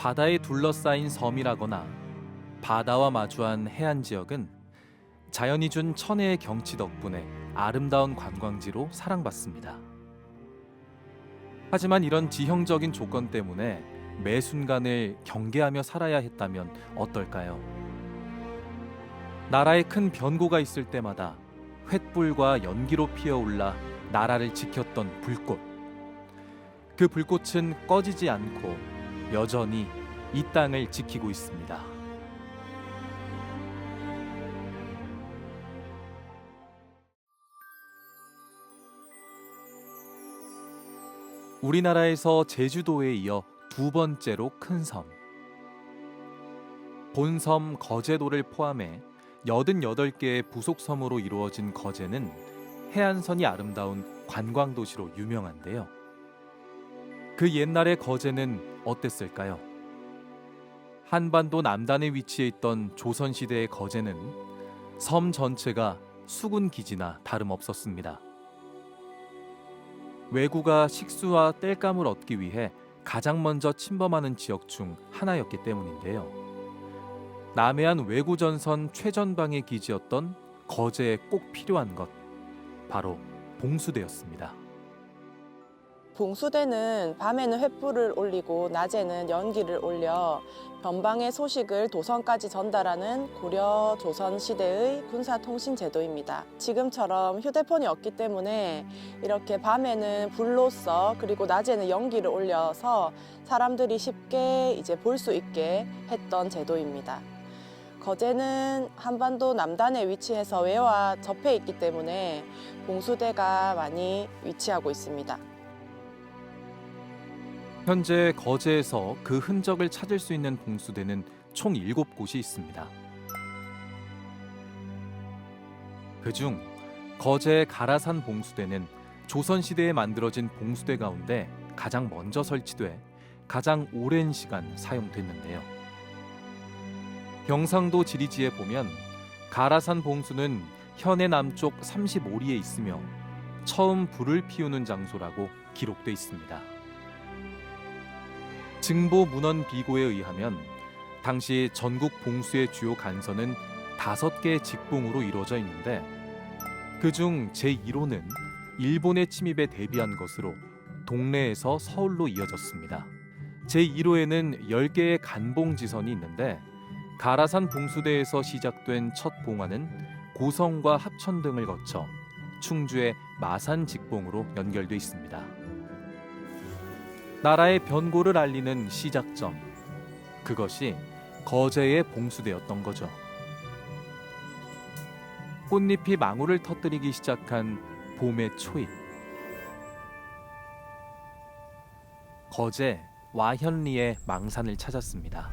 바다에 둘러싸인 섬이라거나 바다와 마주한 해안 지역은 자연이 준 천혜의 경치 덕분에 아름다운 관광지로 사랑받습니다. 하지만 이런 지형적인 조건 때문에 매 순간을 경계하며 살아야 했다면 어떨까요? 나라에 큰 변고가 있을 때마다 횃불과 연기로 피어올라 나라를 지켰던 불꽃. 그 불꽃은 꺼지지 않고 여전히 이 땅을 지키고 있습니다. 우리나라에서 제주도에 이어 두 번째로 큰 섬. 본섬 거제도를 포함해 88개의 부속 섬으로 이루어진 거제는 해안선이 아름다운 관광 도시로 유명한데요. 그 옛날의 거제는 어땠을까요? 한반도 남단에 위치해 있던 조선 시대의 거제는 섬 전체가 수군 기지나 다름없었습니다. 왜구가 식수와 땔감을 얻기 위해 가장 먼저 침범하는 지역 중 하나였기 때문인데요. 남해안 왜구 전선 최전방의 기지였던 거제에 꼭 필요한 것 바로 봉수대였습니다. 봉수대는 밤에는 횃불을 올리고 낮에는 연기를 올려 변방의 소식을 도성까지 전달하는 고려 조선 시대의 군사 통신 제도입니다. 지금처럼 휴대폰이 없기 때문에 이렇게 밤에는 불로써 그리고 낮에는 연기를 올려서 사람들이 쉽게 이제 볼 수 있게 했던 제도입니다. 거제는 한반도 남단에 위치해서 외와 접해 있기 때문에 봉수대가 많이 위치하고 있습니다. 현재 거제에서 그 흔적을 찾을 수 있는 봉수대는 총 7곳이 있습니다. 그중 거제 가라산 봉수대는 조선 시대에 만들어진 봉수대 가운데 가장 먼저 설치돼 가장 오랜 시간 사용됐는데요. 경상도 지리지에 보면 가라산 봉수는 현해 남쪽 35리에 있으며 처음 불을 피우는 장소라고 기록돼 있습니다. 증보 문헌 비고에 의하면 당시 전국 봉수의 주요 간선은 다섯 개의 직봉으로 이루어져 있는데 그중 제1호는 일본의 침입에 대비한 것으로 동래에서 서울로 이어졌습니다. 제1호에는 10개의 간봉 지선이 있는데 가라산 봉수대에서 시작된 첫 봉화는 고성과 합천 등을 거쳐 충주의 마산 직봉으로 연결돼 있습니다. 나라의 변고를 알리는 시작점. 그것이 거제의 봉수대였던 거죠. 꽃잎이 망울을 터뜨리기 시작한 봄의 초입. 거제 와현리의 망산을 찾았습니다.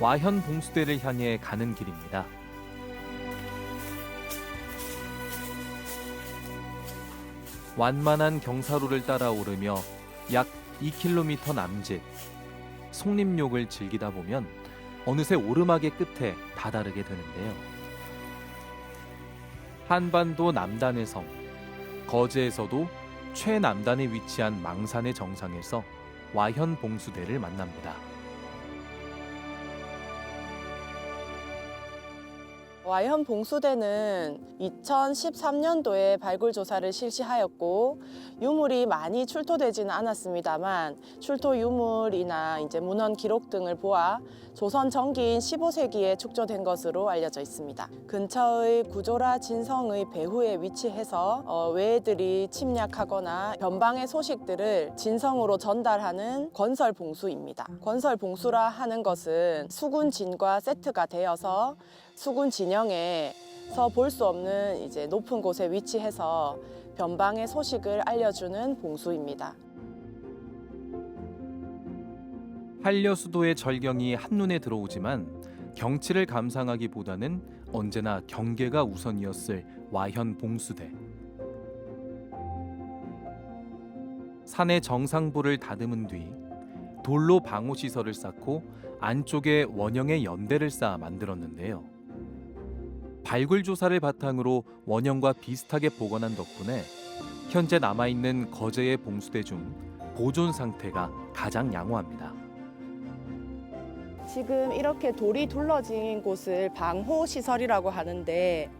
와현 봉수대를 향해 가는 길입니다. 완만한 경사로를 따라 오르며 약 2km 남짓 송림욕을 즐기다 보면 어느새 오르막의 끝에 다다르게 되는데요. 한반도 남단의 섬 거제에서도 최남단에 위치한 망산의 정상에서 와현 봉수대를 만납니다. 와현 봉수대는 2013년도에 발굴 조사를 실시하였고 유물이 많이 출토되지는 않았습니다만 출토 유물이나 이제 문헌 기록 등을 보아 조선 전기인 15세기에 축조된 것으로 알려져 있습니다. 근처의 구조라 진성의 배후에 위치해서 어, 외들이 침략하거나 변방의 소식들을 진성으로 전달하는 건설 봉수입니다. 건설 봉수라 하는 것은 수군 진과 세트가 되어서 수군 진영에서 볼 수 없는 이제 높은 곳에 위치해서 변방의 소식을 알려주는 봉수입니다. 한려수도의 절경이 한눈에 들어오지만 경치를 감상하기보다는 언제나 경계가 우선이었을 와현 봉수대. 산의 정상부를 다듬은 뒤 돌로 방호 시설을 쌓고 안쪽에 원형의 연대를 쌓아 만들었는데요. 발굴 조사를 바탕으로 원형과 비슷하게 복원한 덕분에 현재 남아 있는 거제의 봉수대 중 보존 상태가 가장 양호합니다. 지금 이렇게 돌이 둘러진 곳을 방호 시설이라고 하는데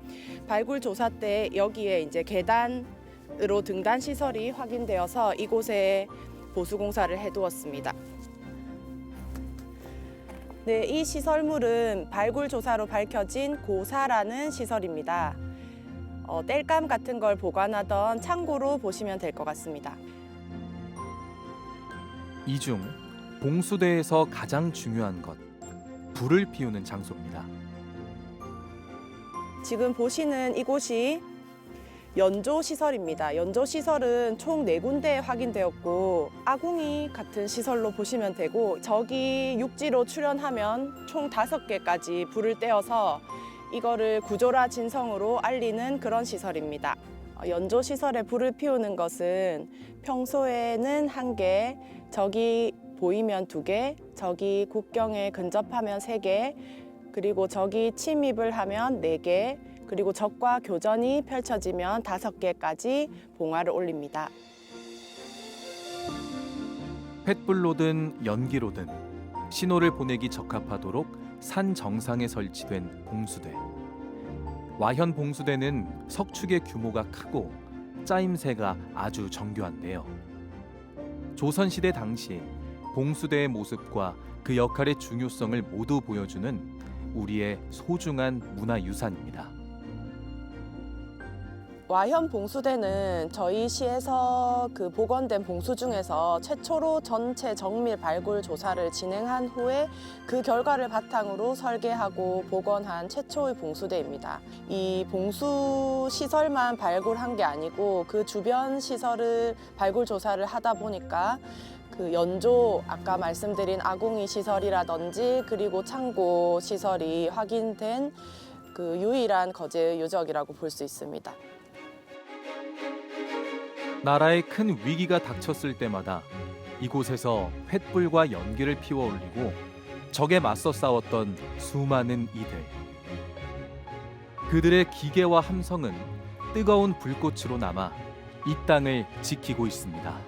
발굴 조사 때 여기에 이제 계단으로 등단 시설이 확인되어서 이곳에 보수 공사를 해두었습니다. 네, 이 시설물은 발굴 조사로 밝혀진 고사라는 시설입니다. 어, 땔감 같은 걸 보관하던 창고로 보시면 될 것 같습니다. 이 중 봉수대에서 가장 중요한 것 불을 피우는 장소입니다. 지금 보시는 이곳이 연조 시설입니다. 연조 시설은 총 네 군데 확인되었고 아궁이 같은 시설로 보시면 되고 저기 육지로 출현하면 총 다섯 개까지 불을 떼어서 이거를 구조라 진성으로 알리는 그런 시설입니다. 어, 연조 시설에 불을 피우는 것은 평소에는 한 개, 저기 보이면 두 개, 저기 국경에 근접하면 세 개, 그리고 저기 침입을 하면 네 개 그리고 적과 교전이 펼쳐지면 다섯 개까지 봉화를 올립니다. 횃불로든 연기로든 신호를 보내기 적합하도록 산 정상에 설치된 봉수대. 와현 봉수대는 석축의 규모가 크고 짜임새가 아주 정교한데요. 조선시대 당시 봉수대의 모습과 그 역할의 중요성을 모두 보여주는 우리의 소중한 문화유산입니다. 와현 봉수대는 저희 시에서 그 복원된 봉수 중에서 최초로 전체 정밀 발굴 조사를 진행한 후에 그 결과를 바탕으로 설계하고 복원한 최초의 봉수대입니다. 이 봉수 시설만 발굴한 게 아니고 그 주변 시설을 발굴 조사를 하다 보니까 그 연조 아까 말씀드린 아궁이 시설이라든지 그리고 창고 시설이 확인된 그 유일한 거제 유적이라고 볼 수 있습니다. 나라에 큰 위기가 닥쳤을 때마다 이곳에서 횃불과 연기를 피워 올리고 적에 맞서 싸웠던 수많은 이들. 그들의 기계와 함성은 뜨거운 불꽃으로 남아 이 땅을 지키고 있습니다.